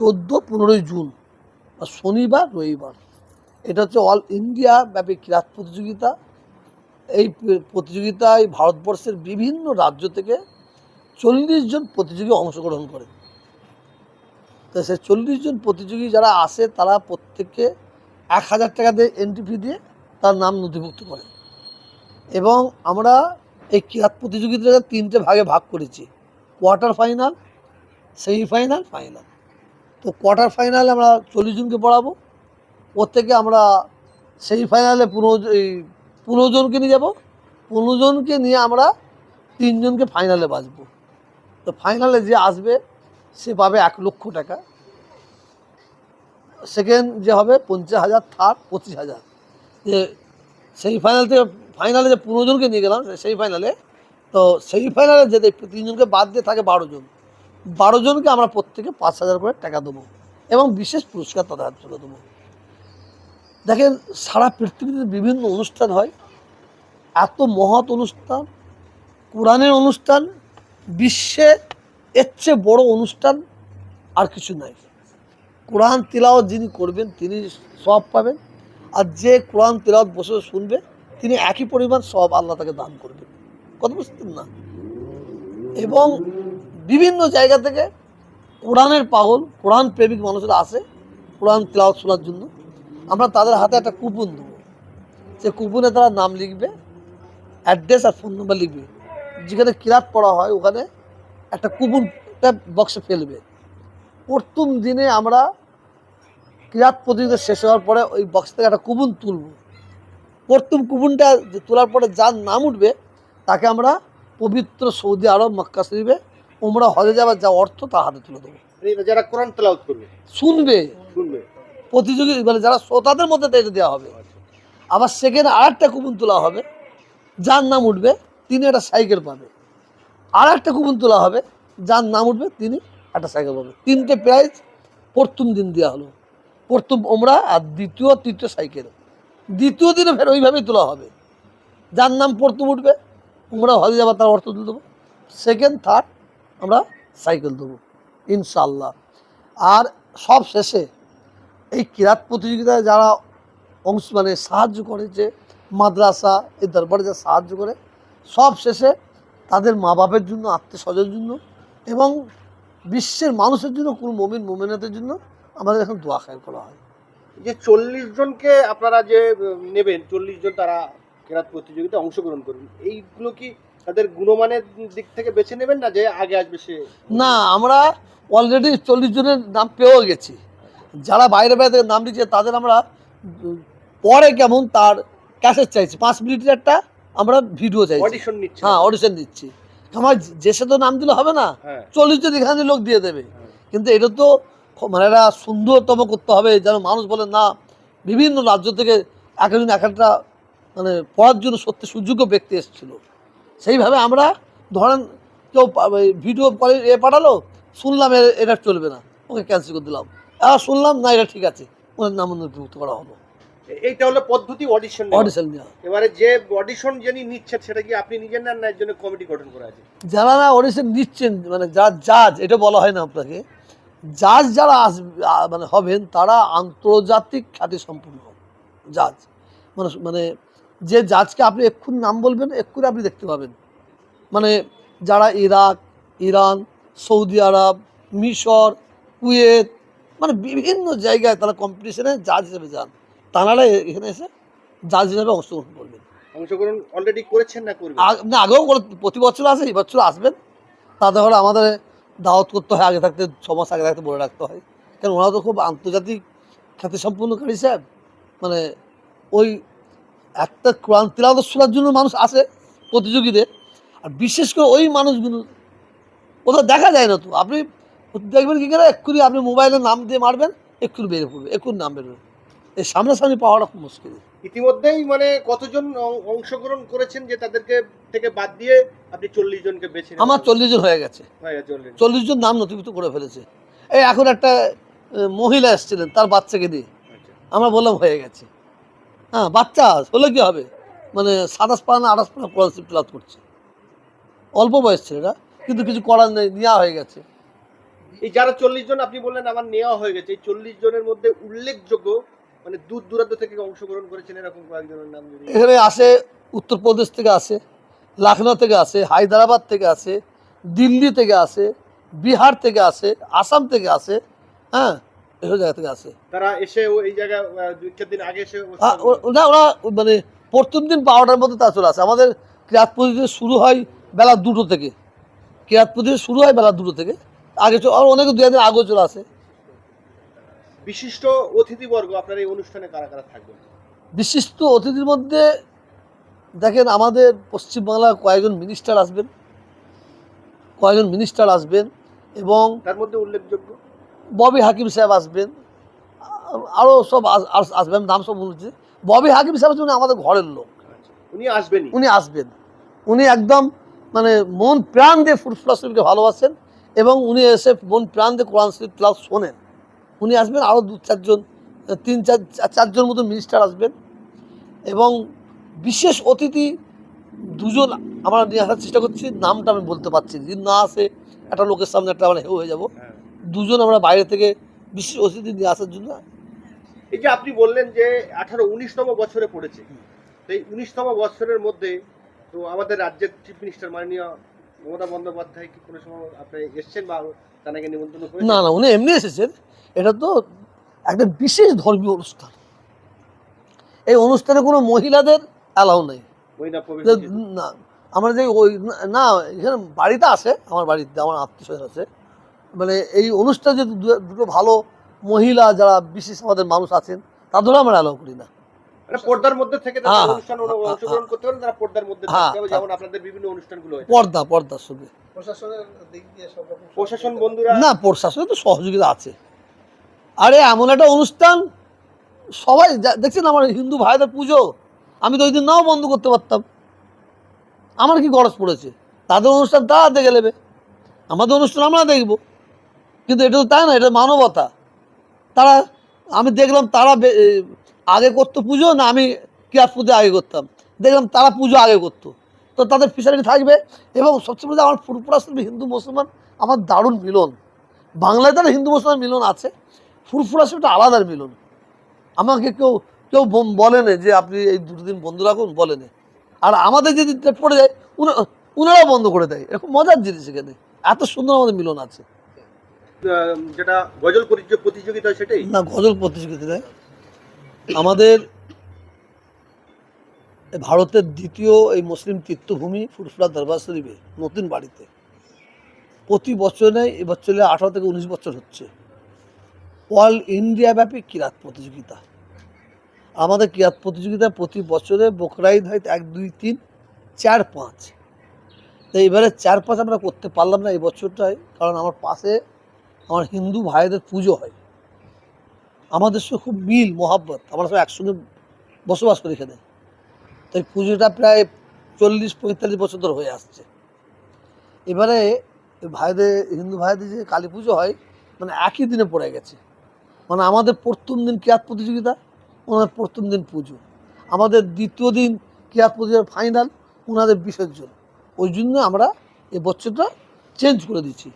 চোদ্দ, পনেরোই জুন শনিবার, রবিবার। এটা হচ্ছে অল ইন্ডিয়া ব্যাপী ক্রীড়া প্রতিযোগিতা। এই প্রতিযোগিতায় ভারতবর্ষের বিভিন্ন রাজ্য থেকে চল্লিশ জন প্রতিযোগী অংশগ্রহণ করে। তো সেই চল্লিশ জন প্রতিযোগী যারা আসে, তারা প্রত্যেককে এক হাজার টাকা দিয়ে এন্ট্রি ফি দিয়ে তার নাম নথিভুক্ত করে। এবং আমরা এই ক্রীড়া প্রতিযোগিতাকে তিনটে ভাগে ভাগ করেছি। Quarter final, semifinal, final. তো কোয়ার্টার ফাইনালে আমরা চল্লিশ জনকে পড়াবো। ওর থেকে আমরা সেমিফাইনালে পনেরো এই পনেরো জনকে নিয়ে যাব। পনেরো জনকে নিয়ে আমরা তিনজনকে ফাইনালে বাঁচবো। তো ফাইনালে যে আসবে, সে পাবে এক লক্ষ টাকা। সেকেন্ড যে হবে, পঞ্চাশ হাজার থার্ড পঁচিশ হাজার। যে সেই ফাইনাল থেকে ফাইনালে যে পনেরো জনকে নিয়ে গেলাম, সেই ফাইনালে তো সেই ফাইনালে যেতে তিনজনকে বাদ দিয়ে থাকে বারো জন। বারো জনকে আমরা প্রত্যেকে পাঁচ হাজার করে টাকা দেবো এবং বিশেষ পুরস্কার তাদের হাত তুলে দেবো। দেখেন, সারা পৃথিবীতে বিভিন্ন অনুষ্ঠান হয়। এত মহৎ অনুষ্ঠান, কোরআনের অনুষ্ঠান, বিশ্বে এর চেয়ে বড় অনুষ্ঠান আর কিছু নাই। কোরআন তিলাওয়াত যিনি করবেন, তিনি সব পাবেন। আর যে কোরআন তিলাওয়াত বসে শুনবে, তিনি একই পরিমাণ সব আল্লাহ তাকে দান করবেন। কথা বুঝতেন না? এবং বিভিন্ন জায়গা থেকে কোরআনের পাগল, কোরআন প্রেমিক মানুষরা আসে, কোরআন তিলাওয়াত শোনার জন্য। আমরা তাদের হাতে একটা কুপন দেবো। সে কুপনে তারা নাম লিখবে, অ্যাড্রেস আর ফোন নাম্বার লিখবে। যেখানে কিরাত পড়া হয়, ওখানে একটা কুপন বক্সে ফেলবে। প্রথম দিনে আমরা কিরাত প্রতিযোগিতা শেষ হওয়ার পরে ওই বক্স থেকে একটা কুপন তুলব। প্রথম কুপনটা তোলার পরে যার নাম উঠবে, তাকে আমরা পবিত্র সৌদি আরব, মক্কা শরীফে ওমরা হজে যাওয়ার যা অর্থ তার হাতে তুলে দেবো। মানে যারা কোরআন তেলাওয়াত করবে? শুনবে। শুনবে। প্রতিযোগী মানে যারা শ্রোতাদের মধ্যে এটা দেওয়া হবে। আবার সেখানে আর একটা কুপন তোলা হবে যার নাম উঠবে তিনি একটা সাইকেল পাবে। আর একটা কুপন তোলা হবে যার নাম উঠবে তিনি একটা সাইকেল পাবে। তিনটে প্রাইজ প্রথম দিন দেওয়া হলো। প্রথম ওমরা আর দ্বিতীয় তৃতীয় সাইকেল। দ্বিতীয় দিনে ফের ওইভাবেই তোলা হবে। যার নাম প্রথম উঠবে ওমরা হজে যাবার তার অর্থ তুলে দেবো। সেকেন্ড থার্ড আমরা সাইকেল দেবো ইনশাল্লাহ আর সব শেষে এই কিরাত প্রতিযোগিতায় যারা অংশ মানে সাহায্য করেছে মাদ্রাসা, এই দরবারে যা সাহায্য করে, সব শেষে তাদের মা বাপের জন্য আত্মীয় স্বজনের জন্য এবং বিশ্বের মানুষের জন্য, কোনো মমিন মোমেনাতের জন্য আমাদের এখন দোয়া খায় করা হয়। যে চল্লিশ জনকে আপনারা যে নেবেন, চল্লিশ জন তারা কেরাত প্রতিযোগিতায় অংশগ্রহণ করবেন, এইগুলো কি তাদের গুণমানের দিক থেকে বেছে নেবেন না যে আগে আসবে সে? না আমরা অলরেডি চল্লিশ জনের নাম পেয়েও গেছি। যারা বাইরে বাইরে থেকে নাম দিচ্ছে তাদের আমরা পরে কেমন তার ক্যাসেট চাইছি। পাঁচ মিনিটের একটা আমরা ভিডিও চাইছি। অডিশন নিচ্ছে। হ্যাঁ অডিশন দিচ্ছি আমার যে সে তো নাম দিলে হবে না হ্যাঁ। চল্লিশ জন এখানে লোক দিয়ে দেবে। কিন্তু এটা তো মানে একটা সুন্দরতম করতে হবে যেন মানুষ বলে না বিভিন্ন রাজ্য থেকে এক একজন এক একটা মানে পড়ার জন্য সত্যি সুযোগ্য ব্যক্তি এসেছিল। সেইভাবে আমরা ধরেন কেউ ভিডিও কলে এ পাঠালো শুনলাম এটা চলবে না ওকে ক্যান্সেল করে দিলাম। আর শুনলাম না এটা ঠিক আছে ওনার নাম নথিভুক্ত করা হলো। এইটা হলো পদ্ধতি অডিশন অডিশন নেওয়া। এবারে যে অডিশন যিনি নিচ্ছেন সেটা কি আপনি নিজের নেন না এর জন্য কমিটি গঠন করা আছে? যারা না অডিশন নিচ্ছেন মানে যা জাজ এটা বলা হয় না আপনাকে জাজ যারা আসবে মানে হবেন তারা আন্তর্জাতিক খ্যাতি সম্পূর্ণ জাজ মানে মানে যে জাজকে আপনি এক্ষুনি নাম বলবেন এক্ষুনি আপনি দেখতে পাবেন। মানে যারা ইরাক ইরান সৌদি আরব মিশর কুয়েত মানে বিভিন্ন জায়গায় তারা কম্পিটিশনে জাজ হিসেবে যান। তারা এখানে এসে জাজ হিসেবে অংশগ্রহণ করবেন। অংশগ্রহণ অলরেডি করেছেন না করবেন? না আগেও করে প্রতি বছর আসে এই বছর আসবেন। তাতে করে আমাদের দাওয়াত করতে হয় আগে থাকতে ছ মাস আগে থাকতে বলে রাখতে হয়। কারণ ওরা তো খুব আন্তর্জাতিক খ্যাতিসম্পন্নকারী সাহেব। মানে ওই একটা কোরআন তিলাওয়াত শোনার জন্য মানুষ আসে প্রতিযোগীদের। আর বিশেষ করে ওই মানুষগুলো ওটা দেখা যায় না তো। আপনি দেখবেন কী করে? এক্ষুনি আপনি মোবাইলে নাম দিয়ে মারবেন এক্ষুনি বেরিয়ে পড়বে এক্ষুনি নাম বেরোবে এই সামনাসামনি পাওয়াটা খুব মুশকিল। ইতিমধ্যেই মানে কতজন অংশগ্রহণ করেছেন যে তাদেরকে থেকে বাদ দিয়ে আপনি চল্লিশ জনকে বেছে আমার চল্লিশ জন হয়ে গেছে। চল্লিশ জন। নাম নথিভুক্ত করে ফেলেছে। এই এখন একটা মহিলা এসেছিলেন তার বাচ্চাকে দিয়ে। আচ্ছা। আমরা বললাম হয়ে গেছে। হ্যাঁ বাচ্চা হলে কি হবে? মানে সাতাশ পাড়া না আঠাশ পাড়া স্কলারশিপ ক্লাস করছে। অল্প বয়স ছেলেরা কিন্তু কিছু করার নেই নেওয়া হয়ে গেছে। এই যারা চল্লিশ জন আপনি বললেন আমার নেওয়া হয়ে গেছে এই চল্লিশ জনের মধ্যে উল্লেখযোগ্য মানে দূর দূরান্ত থেকে অংশগ্রহণ করেছেন এরকম কয়েকজনের নাম যদি এখানে আসে উত্তরপ্রদেশ থেকে আসে লখনৌ থেকে আসে হায়দ্রাবাদ থেকে আসে দিল্লি থেকে আসে বিহার থেকে আসে আসাম থেকে আসে হ্যাঁ এসব জায়গা থেকে আসে। তারা এসে এই জায়গায় আহ, দুই চার দিন আগে এসে ওরা মানে প্রথম দিন বারোটার মধ্যে তারা চলে আসে। আমাদের ক্রীড়াত প্রতিযোগিতা শুরু হয় বেলা দুটো থেকে। ক্রীড়াত প্রতিযোগিতা শুরু হয় বেলা দুটো থেকে। আগে আর অনেকে দু একদিন আগেও চলে আসে। বিশিষ্ট অতিথিবর্গ আপনার এই অনুষ্ঠানে কারা কারা থাকবেন? বিশিষ্ট অতিথির মধ্যে দেখেন আমাদের পশ্চিমবাংলার কয়েকজন মিনিস্টার আসবেন। কয়েকজন মিনিস্টার আসবেন এবং তার মধ্যে উল্লেখযোগ্য? ববি হাকিম সাহেব আসবেন আরও সব আস- আস- আসবেন নাম সব বলছি। ববি হাকিম সাহেব উনি আমাদের ঘরের লোক। উনি আসবেন উনি আসবেন। উনি একদম মানে মন প্রাণ দিয়ে ফুটফুলা শরীফকে ভালোবাসেন এবং উনি এসে মন প্রাণ দিয়ে কোরআন শরীফ ক্লাস শোনেন। উনি আসবেন আরও দু চারজন তিন চার চার- চারজন মতো মিনিস্টার আসবেন এবং বিশেষ অতিথি দুজন আমরা নিয়ে আসার চেষ্টা করছি নামটা আমি বলতে পারছি যদি না আসে একটা লোকের সামনে একটা হেউ হয়ে যাব। হ্যাঁ। দুজন আমরা বাইরে থেকে বিশেষ অতিথি নিয়ে আসার জন্য। এই যে আপনি বললেন যে আঠারো উনিশতম বছরে পড়েছে। তো এই উনিশতম বছরের মধ্যে তো আমাদের রাজ্যের চিফ মিনিস্টার মাননীয় মমতা বন্দ্যোপাধ্যায় কি কোনো সময় আপনি এসছেন বা তাকে নিমন্ত্রণ করেছেন? না না উনি এমনি এসেছেন। এটা তো একটা বিশেষ ধর্মীয় অনুষ্ঠান। এই অনুষ্ঠানে কোনো মহিলাদের অ্যালাউ নেই। না আমরা যে ওই না- না এখানে বাড়িতে আসে আমার বাড়িতে আমার আত্মীয় স্বজন আছে। মানে এই অনুষ্ঠানে যে দুটো ভালো মহিলা যারা বিশেষ আমাদের মানুষ আছেন তাদেরও আমরা অ্যালাউ করি না। মানে পর্দার মধ্যে থেকে তারা অনুষ্ঠান অংশগ্রহণ করতে পারেন তারা পর্দার মধ্যে থাকতে হবে। যেমন আপনাদের বিভিন্ন অনুষ্ঠানগুলো পর্দা পর্দার সঙ্গে। প্রশাসনের দিক দিয়ে সব রকম প্রশাসন বন্ধুরা না প্রশাসনে তো সহযোগিতা আছে। আরে এমন একটা অনুষ্ঠান সবাই দেখছেন আমার হিন্দু ভাইদের পুজো আমি তো ওই দিন নাও বন্ধ করতে পারতাম। আমার কি গরজ পড়েছে? তাদের অনুষ্ঠান তারা দেখে নেবে। আমাদের অনুষ্ঠান আমরা দেখব। কিন্তু এটা তো তাই না, এটা মানবতা। তারা, আমি দেখলাম তারা আগে করতো পুজো, না আমি কিয়াস পুজো আগে করতাম। দেখলাম তারা পুজো আগে করতো। তো তাদের ফিশারি থাকবে এবং সবচেয়ে আমার ফুরপুরা হিন্দু, মুসলমান, আমার দারুণ মিলন। বাংলায় তার হিন্দু, মুসলমান মিলন আছে, ফুরফুরা একটা আলাদা মিলন। আমাকে কেউ কেউ বম- বলেনি যে আপনি এই দুটো দিন বন্ধ রাখুন বলেনি আর আমাদের যদি পড়ে যায়, উনা- উনারাও বন্ধ করে দেয়। এরকম মজার জিনিস এখানে। এত সুন্দর আমাদের মিলন আছে। যেটা গজল প্রতিযোগিতা সেটাই? না, গজল প্রতিযোগিতায় আমাদের ভারতের দ্বিতীয় এই মুসলিম তীর্থভূমি ফুরফুরা দরবার শরীফে, নতুন বাড়িতে। প্রতি বছরে এবছরে আঠারো থেকে উনিশ বছর হচ্ছে। অল ইন্ডিয়া ব্যাপী কিরাত প্রতিযোগিতা। আমাদের কিরাত প্রতিযোগিতা প্রতি বছরে বকরাইদ হয় এক, দুই, তিন, চার, পাঁচ। তো এবারে চার, পাঁচ আমরা করতে পারলাম না এই বছরটায়, কারণ আমার পাশে আমার হিন্দু ভাইদের পুজো হয়। আমাদের সঙ্গে খুব মিল, মোহাব্বত। আমরা সব একসঙ্গে বসবাস করি এখানে। তাই পুজোটা প্রায় চল্লিশ, পঁয়তাল্লিশ বছর ধরে হয়ে আসছে। এবারে ভাইদের, হিন্দু ভাইদের যে কালী পুজো হয় মানে একই দিনে পড়ে গেছে। মানে আমাদের প্রথম দিন কেয়াত প্রতিযোগিতা, ওনাদের প্রথম দিন পুজো। আমাদের দ্বিতীয় দিন কেয়াত প্রতিযোগিতার ফাইনাল ওনাদের বিসর্জন। ওই জন্য আমরা এই বছরটা চেঞ্জ করে দিচ্ছি।